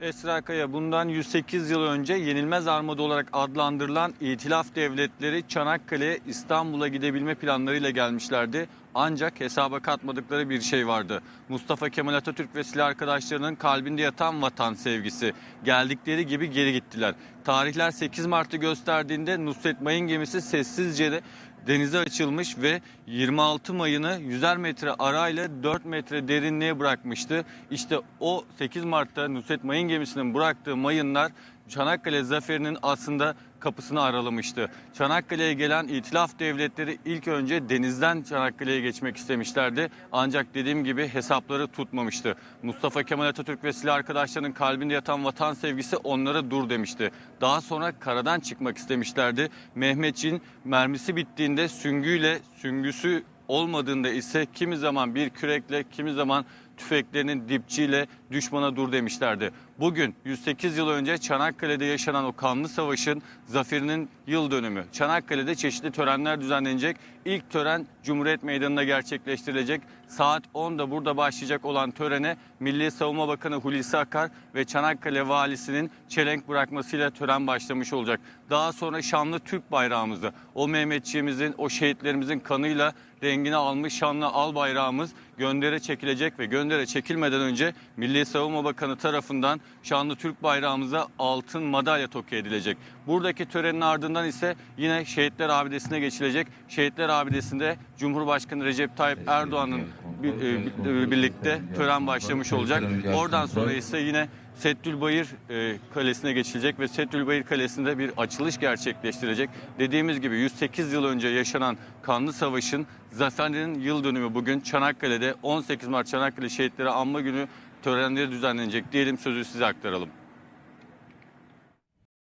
Esra Kaya bundan 108 yıl önce yenilmez armada olarak adlandırılan İtilaf devletleri Çanakkale'ye İstanbul'a gidebilme planlarıyla gelmişlerdi. Ancak hesaba katmadıkları bir şey vardı. Mustafa Kemal Atatürk ve silah arkadaşlarının kalbinde yatan vatan sevgisi. Geldikleri gibi geri gittiler. Tarihler 8 Mart'ı gösterdiğinde Nusret Mayın gemisi sessizce de denize açılmış ve 26 Mayın'ı 100'er metre arayla 4 metre derinliğe bırakmıştı. İşte o 8 Mart'ta Nusret Mayın gemisinin bıraktığı mayınlar Çanakkale zaferinin aslında kapısını aralamıştı. Çanakkale'ye gelen İtilaf devletleri ilk önce denizden Çanakkale'ye geçmek istemişlerdi. Ancak dediğim gibi hesapları tutmamıştı. Mustafa Kemal Atatürk ve silah arkadaşlarının kalbinde yatan vatan sevgisi onlara dur demişti. Daha sonra karadan çıkmak istemişlerdi. Mehmetçiğin mermisi bittiğinde süngüyle süngüsü olmadığında ise kimi zaman bir kürekle kimi zaman tüfeklerinin dipçiyle düşmana dur demişlerdi. Bugün 108 yıl önce Çanakkale'de yaşanan o kanlı savaşın zaferinin yıl dönümü. Çanakkale'de çeşitli törenler düzenlenecek. İlk tören Cumhuriyet Meydanı'nda gerçekleştirilecek. Saat 10'da burada başlayacak olan törene Milli Savunma Bakanı Hulusi Akar ve Çanakkale Valisi'nin çelenk bırakmasıyla tören başlamış olacak. Daha sonra şanlı Türk bayrağımızı, o Mehmetçiğimizin, o şehitlerimizin kanıyla rengini almış şanlı al bayrağımız göndere çekilecek ve göndere çekilmeden önce Milli Savunma Bakanı tarafından şanlı Türk bayrağımıza altın madalya toke edilecek. Buradaki törenin ardından ise yine Şehitler Abidesi'ne geçilecek. Şehitler Abidesi'nde Cumhurbaşkanı Recep Tayyip Erdoğan'ın bir- e, birlikte tören başlamış olacak. Oradan sonra ise yine Settülbayır e, Kalesi'ne geçilecek ve Settülbayır Kalesi'nde bir açılış gerçekleştirecek. Dediğimiz gibi 108 yıl önce yaşanan kanlı savaşın zaferinin yıl dönümü bugün Çanakkale'de 18 Mart Çanakkale Şehitleri Anma Günü törenleri düzenlenecek diyelim sözü size aktaralım.